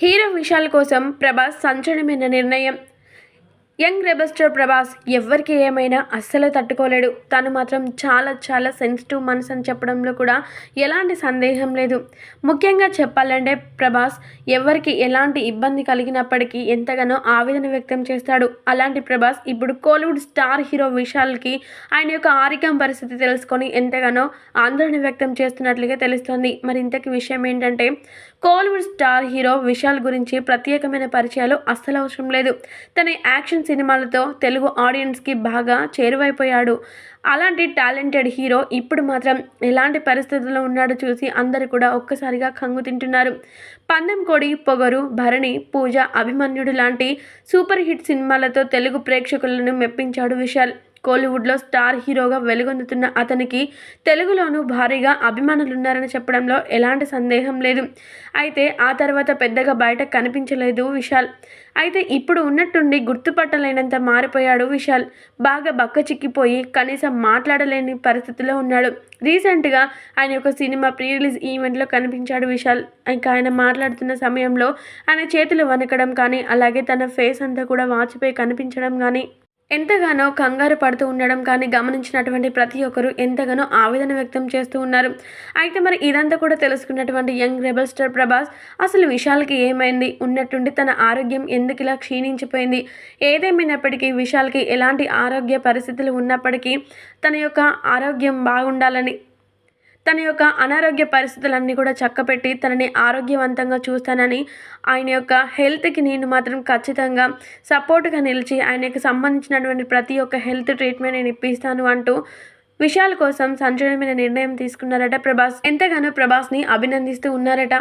Hero Vishal కోసం ప్రభాస్ సంచలనమైన నిర్ణయం. Young రెబస్టర్ Prabhas ఎవరికి ఏమైనా అస్సలు తట్టుకోలేడు. తను మాత్రం చాలా చాలా సెన్సిటివ్ మనసు అని చెప్పడంలో కూడా ఎలాంటి సందేహం లేదు. ముఖ్యంగా చెప్పాలంటే ప్రభాస్ ఎవరికి ఎలాంటి ఇబ్బంది కలిగినప్పటికీ ఎంతగానో ఆవేదన వ్యక్తం చేస్తాడు. అలాంటి ప్రభాస్ ఇప్పుడు కోలీవుడ్ స్టార్ హీరో విశాల్కి ఆయన యొక్క ఆరోగ్యం పరిస్థితి తెలుసుకొని ఎంతగానో ఆందోళన వ్యక్తం చేస్తున్నట్లుగా తెలుస్తోంది. మరి ఇంతకి విషయం ఏంటంటే కోలీవుడ్ స్టార్ హీరో విశాల్ గురించి ప్రత్యేకమైన పరిచయాలు అస్సలు అవసరం లేదు. తన యాక్షన్ సినిమాలతో తెలుగు ఆడియన్స్కి బాగా చేరువైపోయాడు. అలాంటి టాలెంటెడ్ హీరో ఇప్పుడు మాత్రం ఎలాంటి పరిస్థితుల్లో ఉన్నాడో చూసి అందరూ కూడా ఒక్కసారిగా కంగు తింటున్నారు. పందెం కోడి పొగరు భరణి పూజ అభిమన్యుడు లాంటి సూపర్ హిట్ సినిమాలతో తెలుగు ప్రేక్షకులను మెప్పించాడు విశాల్. కోలీవుడ్లో స్టార్ హీరోగా వెలుగొందుతున్న అతనికి తెలుగులోనూ భారీగా అభిమానులున్నారని చెప్పడంలో ఎలాంటి సందేహం లేదు. అయితే ఆ తర్వాత పెద్దగా బయట కనిపించలేదు విశాల్. అయితే ఇప్పుడు ఉన్నట్టుండి గుర్తుపట్టలేనంత మారిపోయాడు విశాల్. బాగా బక్క చిక్కిపోయి కనీసం మాట్లాడలేని పరిస్థితిలో ఉన్నాడు. రీసెంట్గా ఆయన యొక్క సినిమా ప్రీ రిలీజ్ ఈవెంట్లో కనిపించాడు విశాల్. ఇంకా ఆయన మాట్లాడుతున్న సమయంలో ఆయన చేతులు వణకడం కానీ అలాగే తన ఫేస్ అంతా కూడా వాచిపోయి కనిపించడం కానీ ఎంతగానో కంగారు పడుతూ ఉండడం కానీ గమనించినటువంటి ప్రతి ఒక్కరూ ఎంతగానో ఆవేదన వ్యక్తం చేస్తూ ఉన్నారు. అయితే మరి ఇదంతా కూడా తెలుసుకున్నటువంటి యంగ్ రెబల్ స్టార్ ప్రభాస్ అసలు విశాల్కి ఏమైంది? ఉన్నట్టుండి తన ఆరోగ్యం ఎందుకు ఇలా క్షీణించిపోయింది? ఏదేమైనప్పటికీ విశాల్కి ఎలాంటి ఆరోగ్య పరిస్థితులు ఉన్నప్పటికీ తన యొక్క ఆరోగ్యం బాగుండాలని తన యొక్క అనారోగ్య పరిస్థితులన్నీ కూడా చక్కపెట్టి తనని ఆరోగ్యవంతంగా చూస్తానని ఆయన యొక్క హెల్త్కి నేను మాత్రం ఖచ్చితంగా సపోర్ట్గా నిలిచి ఆయనకు సంబంధించినటువంటి ప్రతి ఒక్క హెల్త్ ట్రీట్మెంట్ నేను ఇప్పిస్తాను అంటూ విషయాల కోసం సంచలనమైన నిర్ణయం తీసుకున్నారట ప్రభాస్. ఎంతగానో ప్రభాస్ని అభినందిస్తూ ఉన్నారట.